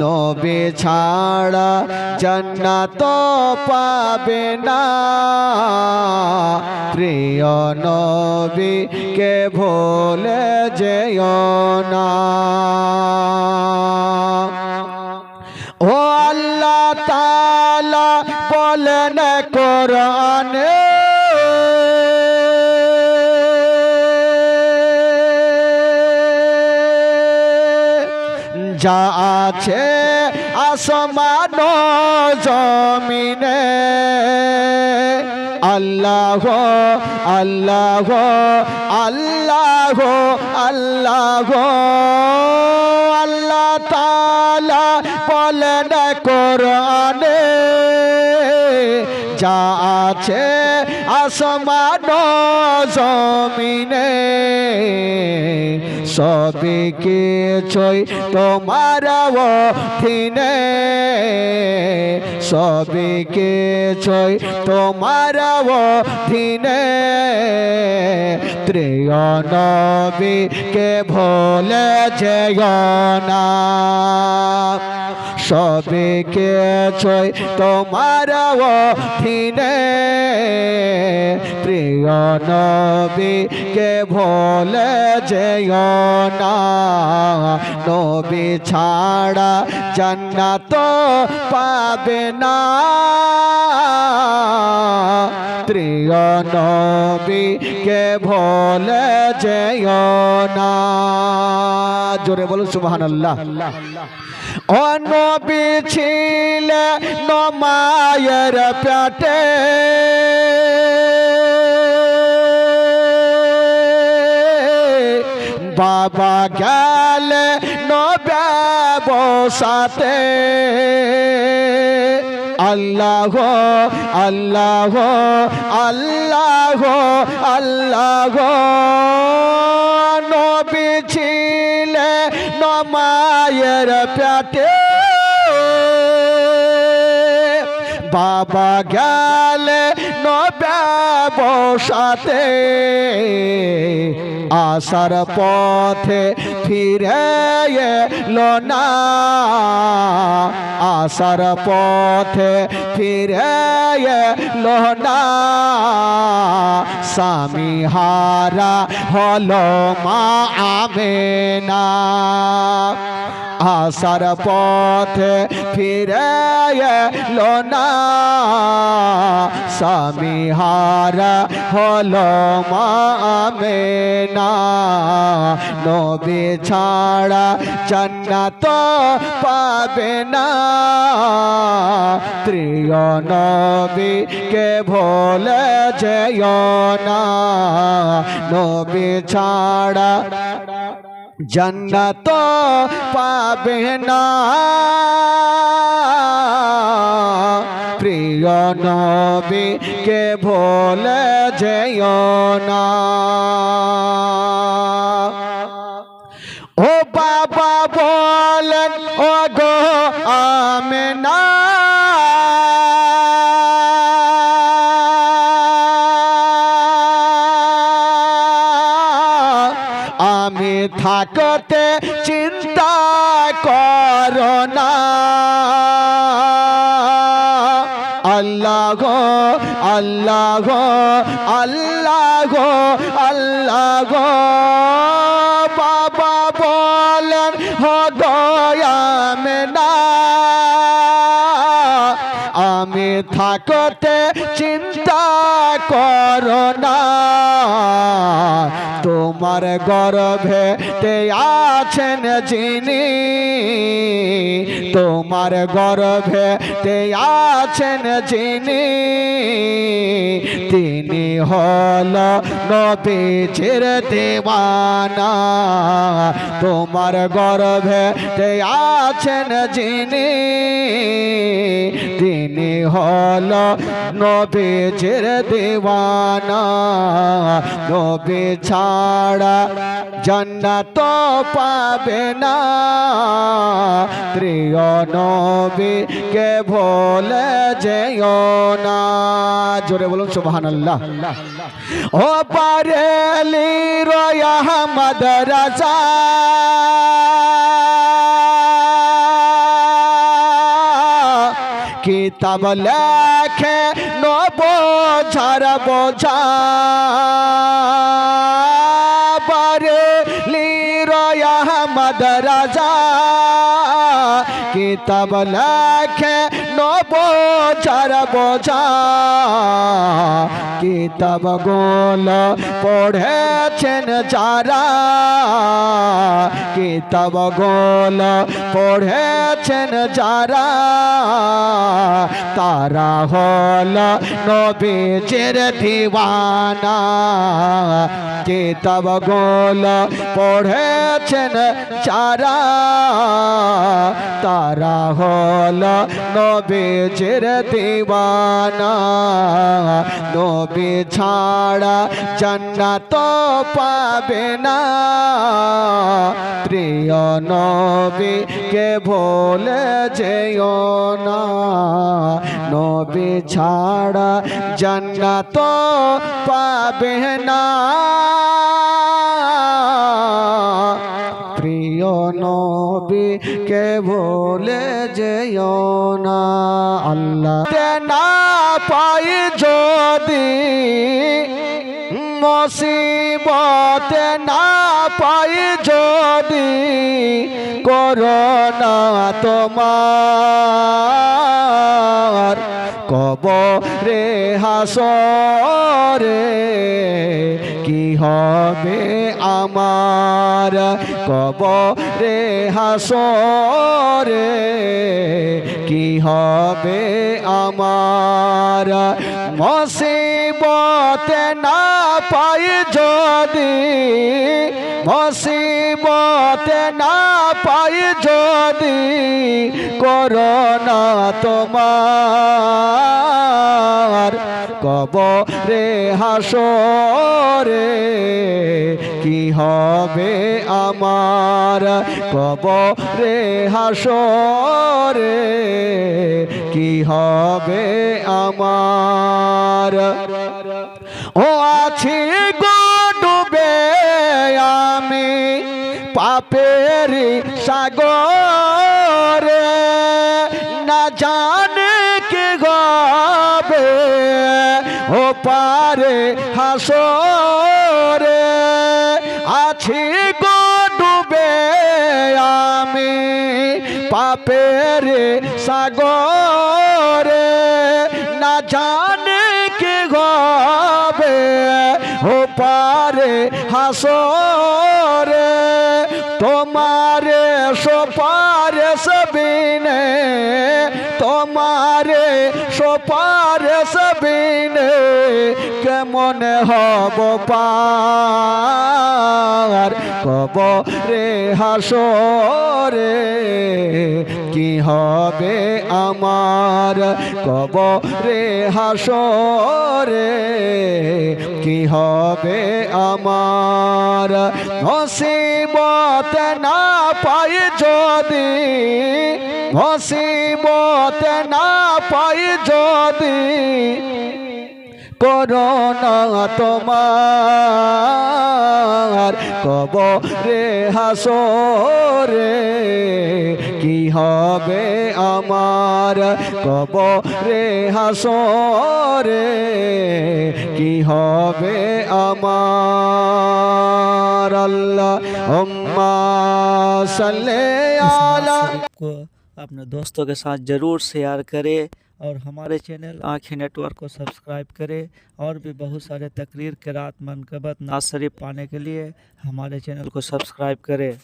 নবী ছাড়া জান্নাত পাবে না। প্রিয় নবী কে ভুলে যেও না। ও আল্লাহ তালা বলেন কোরআনে যা আছে আসমান জমিনে। আল্লাহ আল্লাহ আল্লাহ আল্লাহ। আল্লাহ তালা বলেন কোরআনে যা আছে আসমান জমিনে সবই কিছুই তোমার অধীনে। সবই কিছুই তোমার অধীনে। প্রিয় নবীকে ভোলে না। সবে ছয় তোমার অধীনে। প্রিয় নবীকে ভুলে যেও না? নবী ছাড়া জান্নাত পাবে না। প্রিয় নবীকে ভুলে যেও না? জোরে বলুন সুবহান আল্লাহ অনবী ছিলে নমায়ের পেটে বাবা গেলে নবাবসাতে আল্লাহ আল্লাহ আল্লাহ আল্লাহ। নবী ছিলে নমায়ের পেটে বাবা গেলে নবাবসাতে আসার পথে ফিরে এলো না আসার পথে ফিরে এলো না স্বামী হারা হলো মা আমেনা আসার পথে ফিরে এলো না স্বামী হারা হলো মামেনা নবী ছাড়া জান্নাত পাবে না প্রিয় নবী কে ভোলে যেও না নবী ছাড়া জন্নত পাবে না প্রিয় নবী কে ভোলে যেও না ও বাবা বলেন ও গো আমেনা না আল্লাহ আল্লাহ আল্লাহ আল্লাহ। আমি থাকতে চিন্তা করো না। তোমার গর্ভে তে আছেন যিনি। তোমার গর্ভে তে আছেন যিনি। তিনি হল নবীজির দেওয়ানা। তোমার গর্ভে তে আছেন যিনি। তিনি হল নবীজির দেওয়ানা। নবী ছাড়া জান্নাত পাবে না। প্রিয় নবী, কে ভোলে যেও না। জোরে বলুন, সুবহানাল্লাহ। ও পারেলি রয়া মাদ্রাসা কিতাব লেখে নব ঝারা বোঝা বারে লিরয় আহমদ রাজা কিতাব লেখে নব ঝার বোঝা। কিতাব গোল পড়েছেন যারা। কিতাব গোল পড়েছেন যারা। তারা হল নবীজের দিওয়ানা। কিতাব গোল পড়েছেন যারা। তারা হল নবীজের দিওয়ানা। নবী ছাড়া জান্নাত পাবে না। প্রিয় নবী কে ভোলে যেও না। নবী ছাড়া জান্নাত পাবে না। নবী, কে ভোলে যেও না। আল্লাহ না পাই যদি মুসিবত না পাই যদি করোনা তোমার কব রে হাসরে কি হবে আমার কব রে হাসরে? কি হবে আমার মুসিবত না পাই যদি? মুসিবত না পাই যদি করোনা তোমার। কব রে হাসরে কি হবে আমার? কব রে হাসরে কি হবে আমার? ও আছি গো ডুবে আমি। পাপের সাগরে না জানে কি গবে, ও পারে হাসরে, আছি গো ডুবে আমি পাপের সাগরে, না জানে কি গবে, ও পারে হাসরে। সোপারে সবিনে তোমারে সোপারে সবিনে কেমন হব পার? কব রে হাসরে কি হবে আমার? কব রে হাসরে কি হবে আমার? মুসিবত না পাই যদি মুসিবত না পাই যদি করোনা তোমার কব রে হাসরে কি হবে আমার কব রে হাসরে কি হবে আমার আল্লাহ উম্মা সাল্লে আলা को अपने दोस्तों के साथ ज़रूर शेयर करें और हमारे चैनल आँखें नेटवर्क को सब्सक्राइब करें और भी बहुत सारे तकरीर के रात मनकबत नासरी पाने के लिए हमारे चैनल को सब्सक्राइब करें।